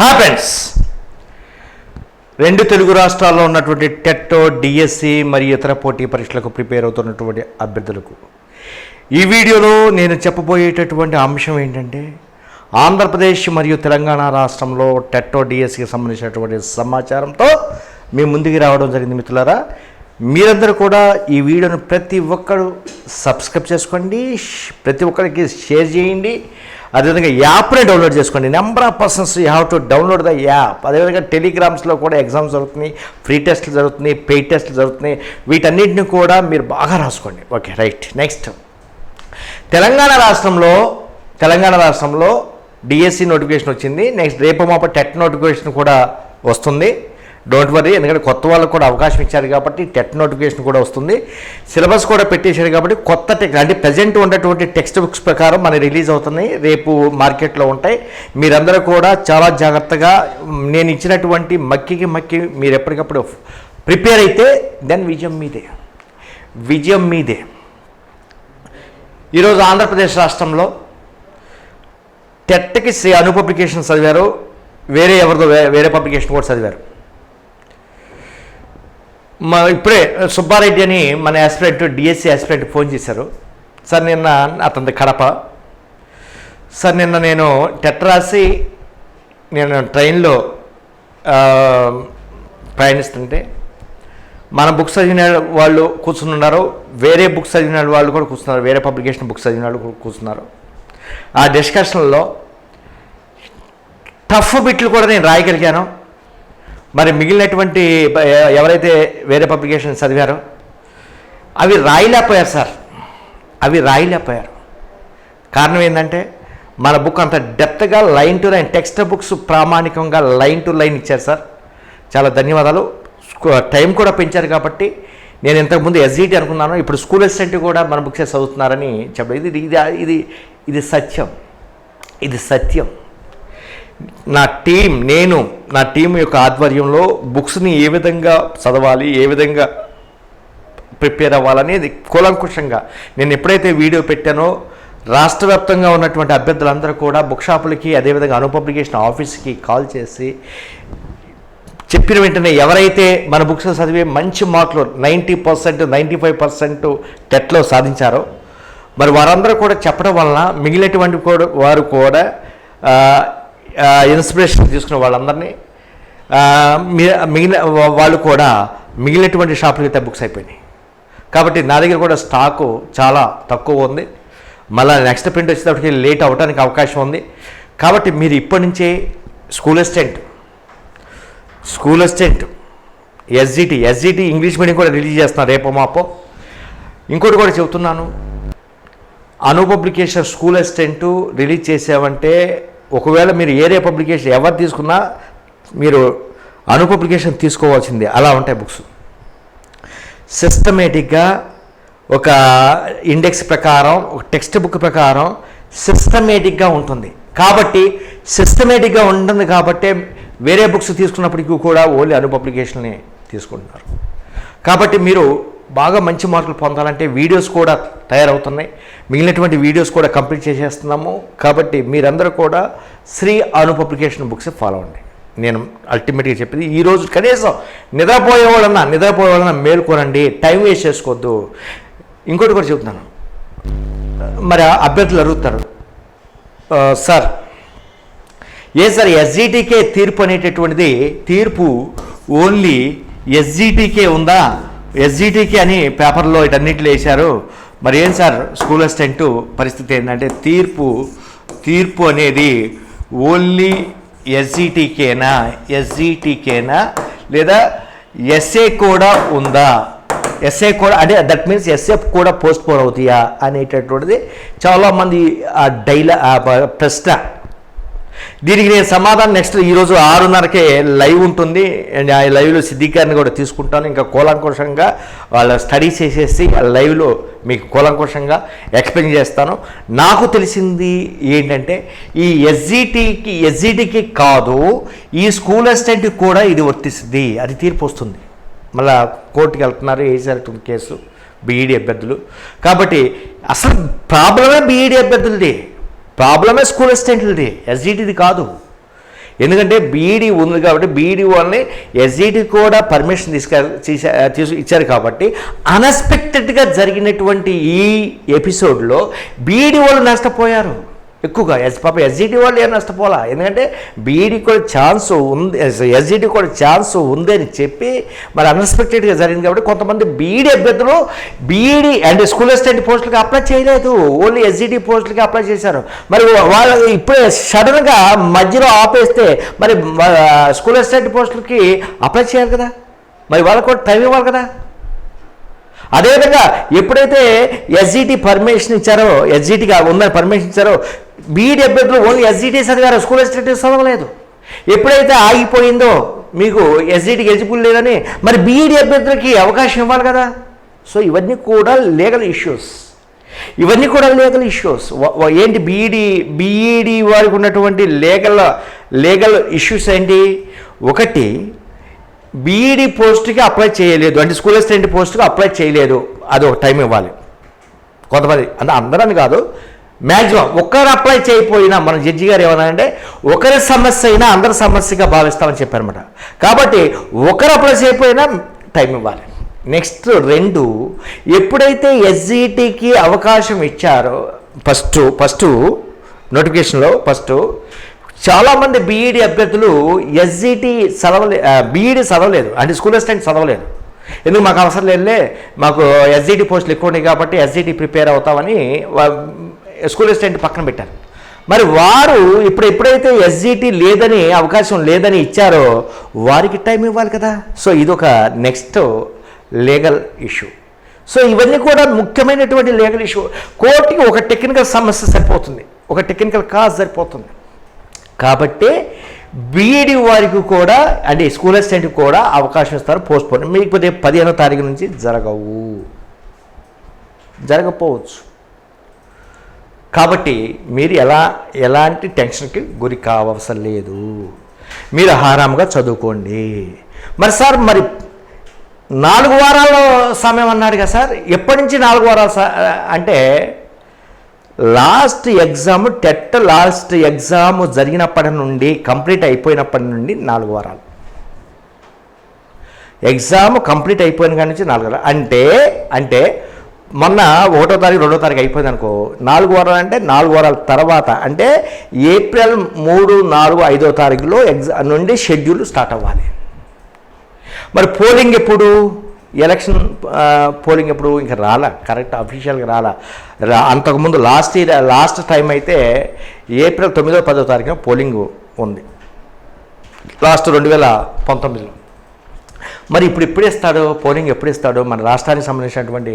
Happens రెండు తెలుగు రాష్ట్రాల్లో ఉన్నటువంటి టెట్టో డిఎస్సి మరియు ఇతర పోటీ పరీక్షలకు ప్రిపేర్ అవుతున్నటువంటి అభ్యర్థులకు. ఈ వీడియోలో నేను చెప్పబోయేటటువంటి అంశం ఏంటంటే ఆంధ్రప్రదేశ్ మరియు తెలంగాణ రాష్ట్రంలో టెట్టో డిఎస్సికి సంబంధించినటువంటి సమాచారంతో మీ ముందుకు రావడం జరిగింది మిత్రులారా. మీరందరూ కూడా ఈ వీడియోను ప్రతి ఒక్కరు సబ్స్క్రైబ్ చేసుకోండి ష్- ప్రతి ఒక్కరికి షేర్ చేయండి. అదేవిధంగా యాప్ని డౌన్లోడ్ చేసుకోండి. Number of persons you have to download the app. అదేవిధంగా టెలిగ్రామ్స్లో కూడా ఎగ్జామ్స్ జరుగుతున్నాయి ఫ్రీ టెస్ట్లు జరుగుతున్నాయి పెయిడ్ టెస్ట్లు జరుగుతున్నాయి. వీటన్నిటిని కూడా మీరు బాగా రాసుకోండి. Okay right. నెక్స్ట్. తెలంగాణ రాష్ట్రంలో తెలంగాణ రాష్ట్రంలో డిఎస్సి నోటిఫికేషన్ వచ్చింది. నెక్స్ట్ రేపు మాప టెట్ నోటిఫికేషన్ కూడా వస్తుంది. డోంట్ వరీ ఎందుకంటే కొత్త వాళ్ళకు కూడా అవకాశం ఇచ్చారు కాబట్టి టెట్ నోటిఫికేషన్ కూడా వస్తుంది. సిలబస్ కూడా పెట్టేశారు కాబట్టి కొత్త టెక్స్ట్ అంటే ప్రజెంట్ ఉన్నటువంటి టెక్స్ట్ బుక్స్ ప్రకారం మన రిలీజ్ అవుతున్నాయి. రేపు మార్కెట్లో ఉంటాయి. మీరందరూ కూడా చాలా జాగ్రత్తగా నేను ఇచ్చినటువంటి మక్కికి మక్కి మీరు ఎప్పటికప్పుడు ప్రిపేర్ అయితే దెన్ విజయం మీదే. విజయం మీదే. ఈరోజు ఆంధ్రప్రదేశ్ రాష్ట్రంలో టెట్కి శ్రీ అను పబ్లికేషన్ చదివారు. వేరే ఎవరిదో వేరే పబ్లికేషన్ కూడా చదివారు. మా ఇప్పుడే సుబ్బారెడ్డి అని మన యాస్పిరెంట్ డిఎస్సి యాస్పిరెంట్ ఫోన్ చేశారు. సార్ నిన్న అతనిది కడప. సార్ నిన్న నేను టెట్ రాసి నేను ట్రైన్లో ప్రయాణిస్తుంటే మన బుక్స్ చదివిన వాళ్ళు కూర్చుని ఉన్నారు. వేరే బుక్స్ చదివిన వాళ్ళు కూడా కూర్చున్నారు. వేరే పబ్లికేషన్ బుక్స్ చదివిన వాళ్ళు కూడా కూర్చున్నారు. ఆ డిస్కషన్లో టఫ్ బిట్లు కూడా నేను రాయగలిగాను. మరి మిగిలినటువంటి ఎవరైతే వేరే పబ్లికేషన్ చదివారో అవి రాయలేకపోయారు సార్. అవి రాయలేకపోయారు. కారణం ఏంటంటే మన బుక్ అంత డెప్త్గా line to line text books ప్రామాణికంగా లైన్ టు లైన్ ఇచ్చారు సార్. చాలా ధన్యవాదాలు. టైం కూడా పెంచారు కాబట్టి నేను ఇంతకుముందు ఎస్జీటీ అనుకున్నాను. ఇప్పుడు స్కూల్ అసిస్టెంట్ కూడా మన బుక్సే చదువుతున్నారని చెప్పలేదు ఇది ఇది ఇది ఇది సత్యం. ఇది సత్యం. నా టీం నేను నా టీం యొక్క ఆధ్వర్యంలో బుక్స్ని ఏ విధంగా చదవాలి ఏ విధంగా ప్రిపేర్ అవ్వాలనేది కూలంకుషంగా. నేను ఎప్పుడైతే వీడియో పెట్టానో రాష్ట్ర వ్యాప్తంగా ఉన్నటువంటి అభ్యర్థులందరూ కూడా బుక్ షాపులకి అదేవిధంగా అనుపబ్లికేషన్ ఆఫీస్కి కాల్ చేసి చెప్పిన వెంటనే ఎవరైతే మన బుక్స్ చదివే మంచి మార్కులు ninety percent ninety five percent టెట్లో సాధించారో మరి వారందరూ కూడా చెప్పడం వలన మిగిలినటువంటి కూడా వారు కూడా ఇన్స్పిరేషన్ తీసుకున్న వాళ్ళందరినీ మీ- మిగిలిన వాళ్ళు కూడా మిగిలినటువంటి షాపులకి అయితే బుక్స్ అయిపోయినాయి. కాబట్టి నా దగ్గర కూడా స్టాకు చాలా తక్కువ ఉంది. మళ్ళీ నెక్స్ట్ ప్రింట్ వచ్చేటప్పటికి లేట్ అవ్వడానికి అవకాశం ఉంది. కాబట్టి మీరు ఇప్పటి నుంచే school assistant school assistant SGT SGT English medium కూడా రిలీజ్ చేస్తున్నారు రేపో మాపో. ఇంకోటి కూడా చెబుతున్నాను. Anu publication school assistant release చేసామంటే ఒకవేళ మీరు ఏరే పబ్లికేషన్ ఎవరు తీసుకున్నా మీరు అను పబ్లికేషన్ తీసుకోవాల్సిందే. అలా ఉంటాయి బుక్స్. సిస్టమేటిక్గా ఒక ఇండెక్స్ ప్రకారం ఒక టెక్స్ట్ బుక్ ప్రకారం సిస్టమేటిక్గా ఉంటుంది. కాబట్టి సిస్టమేటిక్గా ఉంటుంది కాబట్టే వేరే బుక్స్ తీసుకున్నప్పటికీ కూడా ఓన్లీ అను పబ్లికేషన్ని తీసుకుంటున్నారు. కాబట్టి మీరు బాగా మంచి మార్కులు పొందాలంటే వీడియోస్ కూడా తయారవుతున్నాయి. మిగిలినటువంటి వీడియోస్ కూడా కంప్లీట్ చేసేస్తున్నాము. కాబట్టి మీరందరూ కూడా Shri Anu publication books follow అవ్వండి. నేను అల్టిమేట్గా చెప్పింది ఈరోజు కనీసం నిద్రపోయేవాళ్ళన్నా నిద్రపోయేవాళ్ళన్నా నిద్రపోయే మేల్కోనండి టైం వేస్ట్ చేసుకోవద్దు. ఇంకోటి కూడా చెబుతున్నాను. మరి అభ్యర్థులు అడుగుతారు. సార్ ఏ సార్ ఎస్జీటీకే తీర్పు అనేటటువంటిది తీర్పు ఓన్లీ ఎస్జీటీకే ఉందా? ఎస్జిటికి అని పేపర్లో ఇటన్నిటిలో వేశారు మరి ఏం సార్ స్కూల్ అసిస్టెంట్ పరిస్థితి ఏంటంటే తీర్పు తీర్పు అనేది ఓన్లీ ఎస్జిటికేనా ఎస్జిటికేనా లేదా ఎస్ఏ కూడా ఉందా? ఎస్ఏ కూడా అంటే దట్ మీన్స్ ఎస్ఎఫ్ కూడా పోస్ట్ పోన్ అవుతాయా అనేటటువంటిది చాలామంది ఆ డైలా ప్రశ్న దీనికి నేను సమాధానం నెక్స్ట్ ఈరోజు ఆరున్నరకే లైవ్ ఉంటుంది. అండ్ ఆ లైవ్లో సిద్ధికారిని కూడా తీసుకుంటాను. ఇంకా కూలంకోశంగా వాళ్ళ స్టడీ చేసేసి ఆ లైవ్లో మీకు కూలంకోశంగా ఎక్స్ప్లెయిన్ చేస్తాను. నాకు తెలిసింది ఏంటంటే ఈ ఎస్జిటికి ఎస్జిటికి కాదు ఈ స్కూల్ అసిస్టెంట్కి కూడా ఇది వర్తిస్తుంది. అది తీర్పు వస్తుంది. మళ్ళా కోర్టుకి వెళ్తున్నారు వేసేటువంటి కేసు? బీఈడి అభ్యర్థులు. కాబట్టి అసలు ప్రాబ్లమే బీఈడి అభ్యర్థులది? ప్రాబ్లమే స్కూల్ అసిస్టెంట్లది ఎస్జిటిది కాదు. ఎందుకంటే బీఈడీ ఉంది కాబట్టి బీఈడీ వాళ్ళని ఎస్ఈడి కూడా పర్మిషన్ తీసుక తీసు ఇచ్చారు కాబట్టి అన్ఎక్స్పెక్టెడ్గా జరిగినటువంటి ఈ ఎపిసోడ్లో బీఈడీ వాళ్ళు నష్టపోయారు. ఎక్కువగా. ఎస్ పాప ఎస్జిటి వాళ్ళు ఏం నష్టపోలా? ఎందుకంటే బీఈడీ కూడా ఛాన్స్ ఉంది ఎస్జిటి కూడా ఛాన్స్ ఉంది అని చెప్పి మరి అన్ఎక్స్పెక్టెడ్గా జరిగింది కాబట్టి కొంతమంది బీఈడీ అభ్యర్థులు బీఈడీ అండ్ స్కూల్ అసిస్టెంట్ పోస్టులకి అప్లై చేయలేదు. ఓన్లీ ఎస్జిటి పోస్టులకి అప్లై చేశారు. మరి వాళ్ళు ఇప్పుడే సడన్గా మధ్యలో ఆపేస్తే మరి స్కూల్ అసిస్టెంట్ పోస్టులకి అప్లై చేయాలి కదా? మరి వాళ్ళకు కూడా టైం ఇవ్వాలి కదా? అదేవిధంగా ఎప్పుడైతే ఎస్జిటి పర్మిషన్ ఇచ్చారో ఎస్జిటిగా ఉందని పర్మిషన్ ఇచ్చారో బీఈడి అభ్యర్థులు ఓన్లీ ఎస్జిటి చదివారు? స్కూల్ అసిస్టెంట్ చదవలేదు. ఎప్పుడైతే ఆగిపోయిందో మీకు ఎస్జిటికి ఎలిజిబుల్ లేదని మరి బీఈడి అభ్యర్థులకి అవకాశం ఇవ్వాలి కదా? సో ఇవన్నీ కూడా లీగల్ ఇష్యూస్ ఇవన్నీ కూడా లీగల్ ఇష్యూస్ ఏంటి బీఈడి బీఈడి వారికి ఉన్నటువంటి లీగల్ లీగల్ ఇష్యూస్ ఏంటి? ఒకటి బీఈడి పోస్ట్కి అప్లై చేయలేదు. అంటే స్కూల్ అసిస్టెంట్ పోస్ట్కి అప్లై చేయలేదు. అది ఒక టైం ఇవ్వాలి. కొంతమంది అంటే అందరని కాదు మ్యాక్సిమం ఒక్కరు అప్లై చేయకపోయినా మన జడ్జి గారు ఏమన్నారంటే ఒకరి సమస్య అయినా అందరి సమస్యగా భావిస్తామని చెప్పారనమాట కాబట్టి ఒకరు అప్లై చేయకపోయినా టైం ఇవ్వాలి. నెక్స్ట్ రెండు ఎప్పుడైతే ఎస్జిటికి అవకాశం ఇచ్చారో ఫస్ట్ ఫస్ట్ నోటిఫికేషన్లో ఫస్ట్ చాలామంది బీఈడి అభ్యర్థులు ఎస్జిటి చదవలే బీఈడి చదవలేదు. అంటే స్కూల్ అసిస్టెంట్ చదవలేదు. ఎందుకు? మాకు అవసరం లేదులే. మాకు ఎస్జిటి పోస్టులు ఎక్కువ ఉన్నాయి కాబట్టి ఎస్జిటి ప్రిపేర్ అవుతామని స్కూల్ అసిస్టెంట్ పక్కన పెట్టారు. మరి వారు ఇప్పుడు ఎప్పుడైతే ఎస్జిటి లేదని అవకాశం లేదని ఇచ్చారో వారికి టైం ఇవ్వాలి కదా. సో ఇది ఒక నెక్స్ట్ లీగల్ ఇష్యూ సో ఇవన్నీ కూడా ముఖ్యమైనటువంటి లీగల్ ఇష్యూ కోర్టుకి ఒక టెక్నికల్ సమస్య సరిపోతుంది. ఒక టెక్నికల్ కాజ్ సరిపోతుంది. కాబట్టి బీఈడి వారికి కూడా అంటే స్కూల్ అసిస్టెంట్కి కూడా అవకాశం ఇస్తారు పోస్ట్ పోన్ మీకు పదిహేనో తారీఖు నుంచి జరగవు. జరగకపోవచ్చు కాబట్టి మీరు ఎలా ఎలాంటి టెన్షన్కి గురి కావవసరం లేదు. మీరు ఆరాంగా చదువుకోండి. మరి సార్ మరి నాలుగు వారాల సమయం అన్నాడు కదా సార్ ఎప్పటి నుంచి నాలుగు వారాలు అంటే last exam TET last exam జరిగినప్పటి నుండి కంప్లీట్ అయిపోయినప్పటి నుండి నాలుగు వారాలు. ఎగ్జామ్ కంప్లీట్ అయిపోయిన కాడి నుంచి నాలుగు వారాలు. అంటే అంటే మొన్న ఒకటో తారీఖు రెండో తారీఖు అయిపోయింది అనుకో నాలుగు వారాలు అంటే నాలుగు వారాల తర్వాత అంటే ఏప్రిల్ మూడు నాలుగు ఐదో తారీఖులో ఎగ్జామ్ నుండి షెడ్యూల్ స్టార్ట్ అవ్వాలి. మరి పోలింగ్ ఎప్పుడు? ఎలక్షన్ పోలింగ్ ఎప్పుడు? ఇంకా రాలా కరెక్ట్ అఫీషియల్గా రాలా. రా అంతకుముందు లాస్ట్ ఇయర్ లాస్ట్ టైం అయితే ఏప్రిల్ తొమ్మిదో పదో తారీఖున పోలింగ్ ఉంది. లాస్ట్ రెండు వేల పంతొమ్మిదిలో. మరి ఇప్పుడు ఎప్పుడు ఇస్తాడో పోలింగ్ ఎప్పుడు ఇస్తాడో మన రాష్ట్రానికి సంబంధించినటువంటి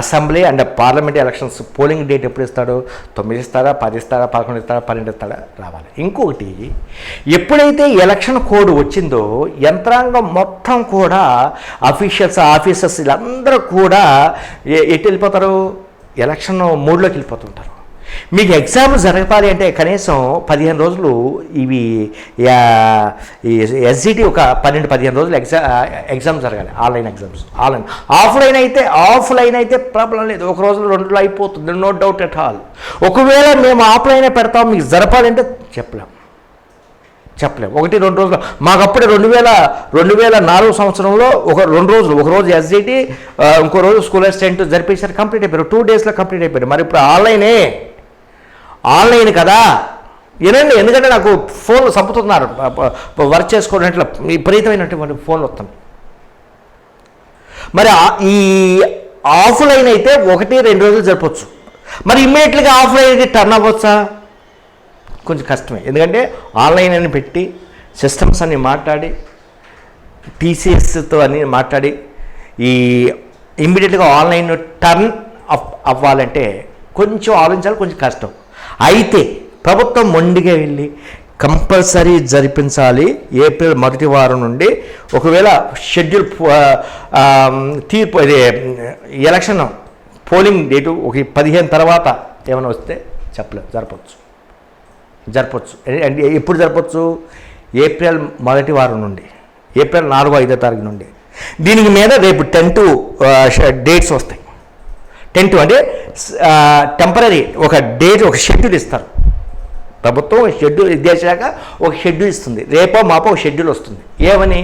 assembly and parliament elections polling date ఎప్పుడు ఇస్తాడో తొమ్మిది ఇస్తారా పది ఇస్తారా పదకొండు ఇస్తారా పన్నెండు ఇస్తారా రావాలి. ఇంకొకటి ఎప్పుడైతే ఎలక్షన్ కోడ్ వచ్చిందో యంత్రాంగం మొత్తం కూడా అఫీషియల్స్ ఆఫీసర్స్ వీళ్ళందరూ కూడా ఎట్టు ఎటు వెళ్ళిపోతారు? ఎలక్షన్ మూడ్లోకి వెళ్ళిపోతుంటారు. మీకు ఎగ్జామ్ జరగాలి అంటే కనీసం పదిహేను రోజులు ఇవి ఎస్జిటి ఒక పన్నెండు పదిహేను రోజులు ఎగ్జామ్ ఎగ్జామ్ జరగాలి. Online exams. ఆన్లైన్. ఆఫ్లైన్ అయితే ఆఫ్లైన్ అయితే ప్రాబ్లం లేదు. ఒక రోజు రెండు అయిపోతుంది. No doubt at all. ఒకవేళ మేము ఆఫ్లైనే పెడతాం మీకు జరపాలంటే చెప్పలేం. చెప్పలేం. ఒకటి రెండు రోజులు. మాకు అప్పుడే రెండు వేల రెండు వేల నాలుగు సంవత్సరంలో ఒక రెండు రోజులు. ఒక రోజు ఎస్జిటి ఇంకో రోజు స్కూల్ అసిస్టెంట్ జరిపించారు కంప్లీట్ అయిపోయారు. టూ డేస్లో కంప్లీట్ అయిపోయారు. మరి ఇప్పుడు ఆన్లైనే ఆన్లైన్ కదా. వినండి ఎందుకంటే నాకు ఫోన్లు చంపుతున్నారు. వర్క్ చేసుకోవడం విపరీతమైనటువంటి ఫోన్లు వస్తున్నాయి మరి ఆ- ఈ ఆఫ్లైన్ అయితే ఒకటి రెండు రోజులు జరపచ్చు. మరి ఇమ్మీడియట్గా ఆఫ్లైన్కి టర్న్ అవ్వచ్చా? కొంచెం కష్టమే. ఎందుకంటే ఆన్లైన్ అని పెట్టి సిస్టమ్స్ అన్ని మాట్లాడి టీసీఎస్తో అని మాట్లాడి ఈ ఇమ్మీడియట్గా ఆన్లైన్ టర్న్ అప్ అవ్వాలంటే కొంచెం ఆలోచించాలి కొంచెం కష్టం. అయితే ప్రభుత్వం మొండిగా వెళ్ళి కంపల్సరీ జరిపించాలి ఏప్రిల్ మొదటి వారం నుండి. ఒకవేళ షెడ్యూల్ తీర్పు ఇది ఎలక్షన్ పోలింగ్ డేటు ఒక పదిహేను తర్వాత ఏమైనా వస్తే చెప్పలేదు జరపచ్చు. జరపచ్చు. అంటే ఎప్పుడు జరపచ్చు? ఏప్రిల్ మొదటి వారం నుండి. ఏప్రిల్ నాలుగో ఐదో తారీఖు నుండి. దీనికి మీద రేపు టెన్ టు డేట్స్ వస్తాయి. టెన్ టు అంటే టెంపరీ ఒక డేట్ ఒక షెడ్యూల్ ఇస్తారు. ప్రభుత్వం షెడ్యూల్ విద్యాశాఖ ఒక షెడ్యూల్ ఇస్తుంది. రేపో మాపో ఒక షెడ్యూల్ వస్తుంది. ఏమని?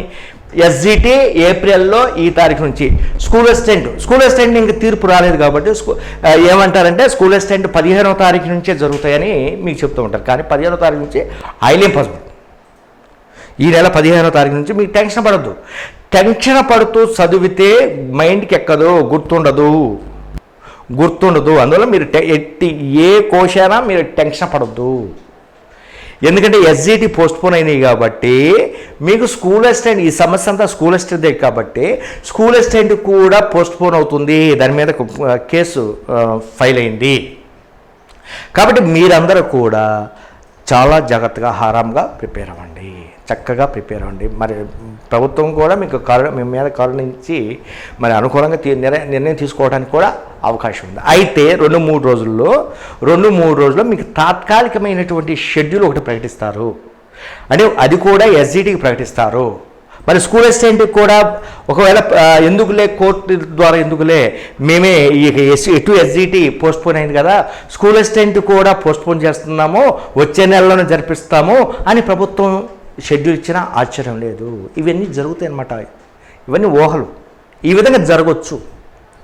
ఎస్జిటి ఏప్రిల్లో ఈ తారీఖు నుంచి. స్కూల్ అసిస్టెంట్ స్కూల్ అసిస్టెంట్ ఇంక తీర్పు రాలేదు కాబట్టి స్కూ ఏమంటారంటే స్కూల్ అసిస్టెంట్ పదిహేనవ తారీఖు నుంచే జరుగుతాయని మీకు చెప్తూ ఉంటారు. కానీ పదిహేనవ తారీఖు నుంచి హైలీ ఇంపాసిబుల్ ఈ నెల పదిహేనవ తారీఖు నుంచి మీకు టెన్షన్ పడద్దు. టెన్షన్ పడుతూ చదివితే మైండ్కి ఎక్కదు గుర్తుండదు. గుర్తుండదు. అందువల్ల మీరు టె- ఎట్టి ఏ కోశానా మీరు టెన్షన్ పడద్దు. ఎందుకంటే ఎస్జిటి పోస్ట్పోన్ అయినాయి కాబట్టి మీకు స్కూల్ అసిస్టెంట్ ఈ సమస్య అంతా స్కూల్ అసిస్టెంట్ కాబట్టి స్కూల్ అసిస్టెంట్ కూడా పోస్ట్పోన్ అవుతుంది. దాని మీద కేసు ఫైల్ అయింది. కాబట్టి మీరందరూ కూడా చాలా జాగ్రత్తగా హారాంగా ప్రిపేర్ అవ్వండి. చక్కగా ప్రిపేర్ అవ్వండి. మరి ప్రభుత్వం కూడా మీకు కారు మీ మీద కరుణించి మరి అనుకూలంగా తీ- నిర్ణయం తీసుకోవడానికి కూడా అవకాశం ఉంది అయితే రెండు మూడు రోజుల్లో రెండు మూడు రోజుల్లో మీకు తాత్కాలికమైనటువంటి షెడ్యూల్ ఒకటి ప్రకటిస్తారు. అంటే అది కూడా ఎస్జిటికి ప్రకటిస్తారు. మరి స్కూల్ అసిస్టెంట్కి కూడా ఒకవేళ ఎందుకులే కోర్టు ద్వారా ఎందుకులే మేమే ఈ ఎటు ఎస్జిటి పోస్ట్పోన్ అయింది కదా స్కూల్ అసిస్టెంట్ కూడా పోస్ట్పోన్ చేస్తున్నాము వచ్చే నెలలోనే జరిపిస్తాము అని ప్రభుత్వం షెడ్యూల్ ఇచ్చినా ఆశ్చర్యం లేదు. ఇవన్నీ జరుగుతాయి అన్నమాట ఇవన్నీ ఊహలు. ఈ విధంగా జరగవచ్చు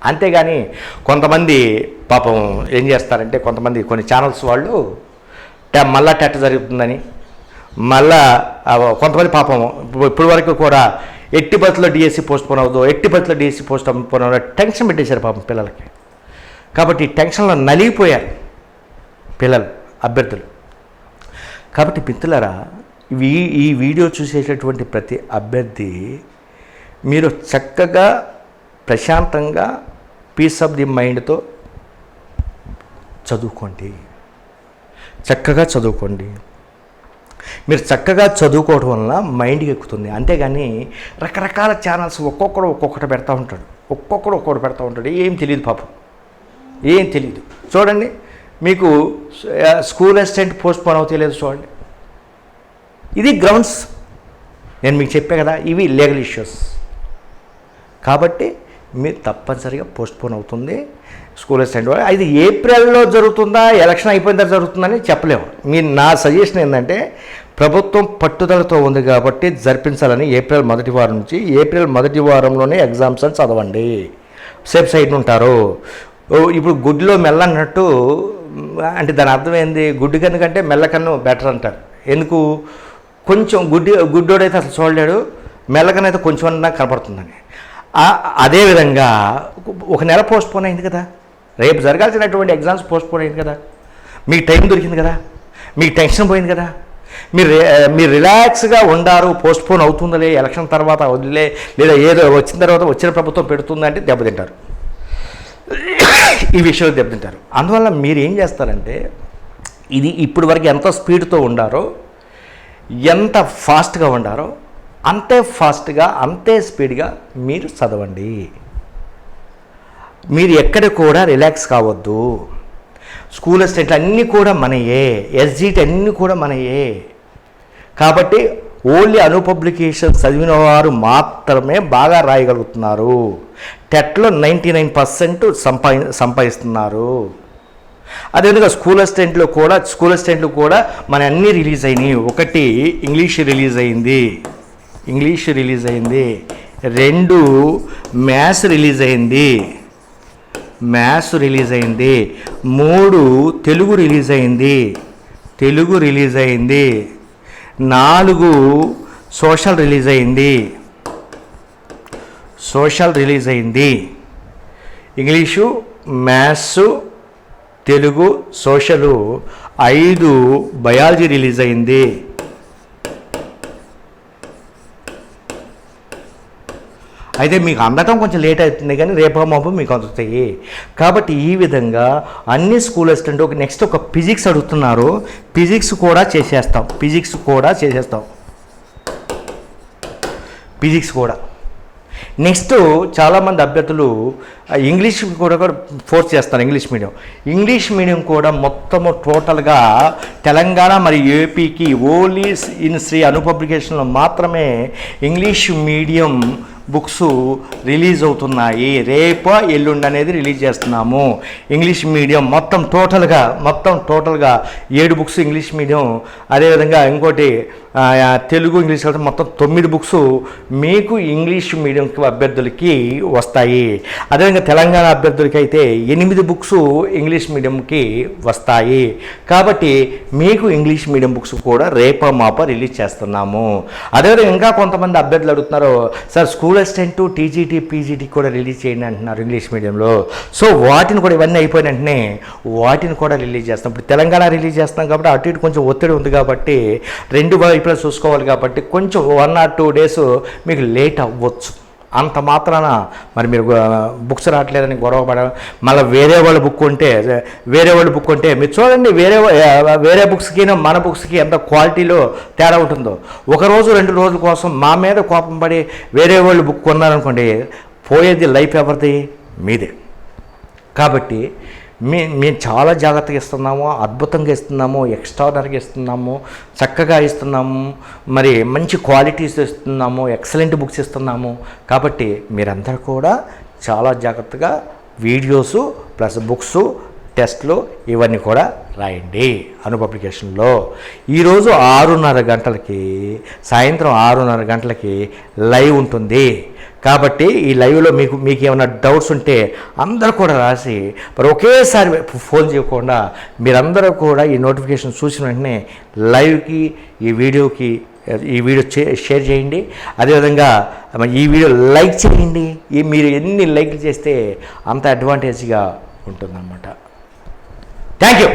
అంతేగాని కొంతమంది పాపం ఏం చేస్తారంటే కొంతమంది కొన్ని ఛానల్స్ వాళ్ళు ట- మళ్ళా టెట్ జరుగుతుందని మళ్ళా కొంతమంది పాపం ఇప్పుడు- ఇప్పటి వరకు కూడా ఎట్టి బస్సులో డిఎస్సి పోస్ట్ పోన్ అవ్వదు ఎట్టి బస్సులో డిఎస్సి పోస్ట్ పోన్ అవ్వదు టెన్షన్ పెట్టేశారు పాపం పిల్లలకి. కాబట్టి టెన్షన్లో నలిగిపోయారు పిల్లలు అభ్యర్థులు. కాబట్టి మిత్రులారా ఈ ఈ వీడియో చూసేటటువంటి ప్రతి అభ్యర్థి మీరు చక్కగా ప్రశాంతంగా పీస్ ఆఫ్ ది మైండ్తో చదువుకోండి. చక్కగా చదువుకోండి. మీరు చక్కగా చదువుకోవడం వల్ల మైండ్కి ఎక్కుతుంది. అంతేగాని రకరకాల ఛానల్స్ ఒక్కొక్కడు ఒక్కొక్కటి పెడతా ఉంటాడు. ఒక్కొక్కడు ఒక్కొక్కటి పెడతా ఉంటాడు. ఏం తెలియదు పాపం. ఏం తెలియదు చూడండి. మీకు స్కూల్ అసిస్టెంట్ పోస్ట్ పోన్ అవుతాయి లేదు చూడండి. ఇది గ్రౌండ్స్. నేను మీకు చెప్పే కదా ఇవి లీగల్ ఇష్యూస్ కాబట్టి మీరు తప్పనిసరిగా పోస్ట్పోన్ అవుతుంది. స్కూల్ అసిస్టెంట్ వాళ్ళు. ఇది ఏప్రిల్లో జరుగుతుందా ఎలక్షన్ అయిపోయిన తర్వాత జరుగుతుందని చెప్పలేము. మీ నా సజెషన్ ఏంటంటే ప్రభుత్వం పట్టుదలతో ఉంది కాబట్టి జరిపించాలని ఏప్రిల్ మొదటి వారం నుంచి ఏప్రిల్ మొదటి వారంలోనే ఎగ్జామ్స్ అని చదవండి. సేఫ్ సైడ్ ఉంటారు. ఓ, ఇప్పుడు గుడ్లో మెల్ల అన్నట్టు అంటే దాని అర్థం ఏంది? గుడ్డు కన్ను కంటే బెటర్ అంటారు. ఎందుకు? కొంచెం గుడ్డి గుడ్డోడైతే అసలు చూడలేడు. మెల్లకనైతే కొంచెం అన్నా కనపడుతుందని. అదేవిధంగా ఒక నెల పోస్ట్పోన్ అయింది కదా. రేపు జరగాల్సినటువంటి ఎగ్జామ్స్ పోస్ట్పోన్ అయింది కదా. మీకు టైం దొరికింది కదా. మీకు టెన్షన్ పోయింది కదా. మీరు మీరు రిలాక్స్గా ఉండారు పోస్ట్పోన్ అవుతుందిలే ఎలక్షన్ తర్వాత వదిలే లేదా ఏదో వచ్చిన తర్వాత వచ్చిన ప్రభుత్వం పెడుతుందంటే దెబ్బతింటారు. ఈ విషయంలో దెబ్బతింటారు. అందువల్ల మీరు ఏం చేస్తారంటే ఇది ఇప్పుడు వరకు ఎంత స్పీడ్తో ఉండారో ఎంత ఫాస్ట్గా ఉండారో అంతే ఫాస్ట్గా అంతే స్పీడ్గా మీరు చదవండి. మీరు ఎక్కడ కూడా రిలాక్స్ కావద్దు. స్కూల్ అసిస్టెంట్లు అన్నీ కూడా మనయే. ఎస్జీటీ అన్నీ కూడా మనయే. కాబట్టి ఓన్లీ అను పబ్లికేషన్ చదివిన వారు మాత్రమే బాగా రాయగలుగుతున్నారు. టెట్లో నైంటీ నైన్ పర్సెంట్ సంపాది సంపాదిస్తున్నారు. అదేవిధంగా స్కూల్ అసిస్టెంట్లో కూడా స్కూల్ అసిస్టెంట్లు కూడా మన అన్నీ రిలీజ్ అయినాయి. ఒకటి ఇంగ్లీష్ రిలీజ్ అయింది. ఇంగ్లీష్ రిలీజ్ అయింది. రెండు మ్యాథ్స్ రిలీజ్ అయింది. మ్యాథ్స్ రిలీజ్ అయింది. మూడు తెలుగు రిలీజ్ అయింది. తెలుగు రిలీజ్ అయింది. నాలుగు సోషల్ రిలీజ్ అయింది. సోషల్ రిలీజ్ అయింది. English maths Telugu social. ఐదు బయాలజీ రిలీజ్ అయింది. అయితే మీకు అందటం కొంచెం లేట్ అవుతుంది కానీ రేపు మాపు మీకు అందుతాయి. కాబట్టి ఈ విధంగా అన్ని స్కూల్ అసిస్టెంట్ ఒక నెక్స్ట్ ఒక ఫిజిక్స్ అడుగుతున్నారు. ఫిజిక్స్ కూడా చేసేస్తాం. ఫిజిక్స్ కూడా చేసేస్తాం. ఫిజిక్స్ కూడా. నెక్స్ట్ చాలామంది అభ్యర్థులు ఇంగ్లీష్ కూడా కూడా ఫోర్స్ చేస్తారు ఇంగ్లీష్ మీడియం. ఇంగ్లీష్ మీడియం కూడా మొత్తము టోటల్గా తెలంగాణ మరియు ఏపీకి ఓన్లీ ఇన్ శ్రీ అను పబ్లికేషన్లో మాత్రమే ఇంగ్లీష్ మీడియం బుక్స్ రిలీజ్ అవుతున్నాయి. రేపు ఎల్లుండి అనేది రిలీజ్ చేస్తున్నాము. ఇంగ్లీష్ మీడియం మొత్తం టోటల్గా మొత్తం టోటల్గా ఏడు బుక్స్ ఇంగ్లీష్ మీడియం. అదేవిధంగా ఇంకోటి తెలుగు ఇంగ్లీష్ కలిసి మొత్తం తొమ్మిది బుక్స్ మీకు ఇంగ్లీష్ మీడియం అభ్యర్థులకి వస్తాయి. అదేవిధంగా తెలంగాణ అభ్యర్థులకి అయితే ఎనిమిది బుక్స్ ఇంగ్లీష్ మీడియంకి వస్తాయి. కాబట్టి మీకు ఇంగ్లీష్ మీడియం బుక్స్ కూడా రేప మాప రిలీజ్ చేస్తున్నాము. అదేవిధంగా ఇంకా కొంతమంది అభ్యర్థులు అడుగుతున్నారు sir school assistant TGT PGT కూడా రిలీజ్ చేయండి అంటున్నారు ఇంగ్లీష్ మీడియంలో. సో వాటిని కూడా ఇవన్నీ అయిపోయిన వెంటనే వాటిని కూడా రిలీజ్ చేస్తాం. ఇప్పుడు తెలంగాణ రిలీజ్ చేస్తాం కాబట్టి అటు ఇటు కొంచెం ఒత్తిడి ఉంది కాబట్టి రెండు వైపులా చూసుకోవాలి కాబట్టి కొంచెం వన్ ఆర్ టూ డేస్ మీకు లేట్ అవ్వచ్చు. అంత మాత్రాన మరి మీరు బుక్స్ రావట్లేదని గొడవ పడ మళ్ళీ వేరే వాళ్ళు బుక్ ఉంటే వేరే వాళ్ళు బుక్ ఉంటే మీరు చూడండి వేరే వేరే బుక్స్కి మన బుక్స్కి ఎంత క్వాలిటీలో తేడా ఉంటుందో. ఒకరోజు రెండు రోజుల కోసం మా మీద కోపం పడి వేరే వాళ్ళు బుక్ కొన్నారనుకోండి పోయేది లైఫ్ ఎవరిది? మీదే. కాబట్టి మే మేము చాలా జాగ్రత్తగా ఇస్తున్నాము అద్భుతంగా ఇస్తున్నాము ఎక్స్ట్రాడనరీగా ఇస్తున్నాము చక్కగా ఇస్తున్నాము మరి మంచి క్వాలిటీస్ ఇస్తున్నాము ఎక్సలెంట్ బుక్స్ ఇస్తున్నాము. కాబట్టి మీరందరూ కూడా చాలా జాగ్రత్తగా వీడియోసు ప్లస్ బుక్స్ టెస్ట్లు ఇవన్నీ కూడా రాయండి అను పబ్లికేషన్లో ఈరోజు ఆరున్నర గంటలకి సాయంత్రం ఆరున్నర గంటలకి లైవ్ ఉంటుంది. కాబట్టి ఈ లైవ్లో మీకు మీకు ఏమైనా డౌట్స్ ఉంటే అందరూ కూడా రాసి మరి ఒకేసారి ఫోన్ చేయకుండా మీరందరూ కూడా ఈ నోటిఫికేషన్ చూసిన వెంటనే లైవ్కి ఈ వీడియోకి ఈ వీడియో షేర్ చేయండి. అదేవిధంగా ఈ వీడియో లైక్ చేయండి. ఈ మీరు ఎన్ని లైక్లు చేస్తే అంత అడ్వాంటేజ్గా ఉంటుందన్నమాట. Thank you.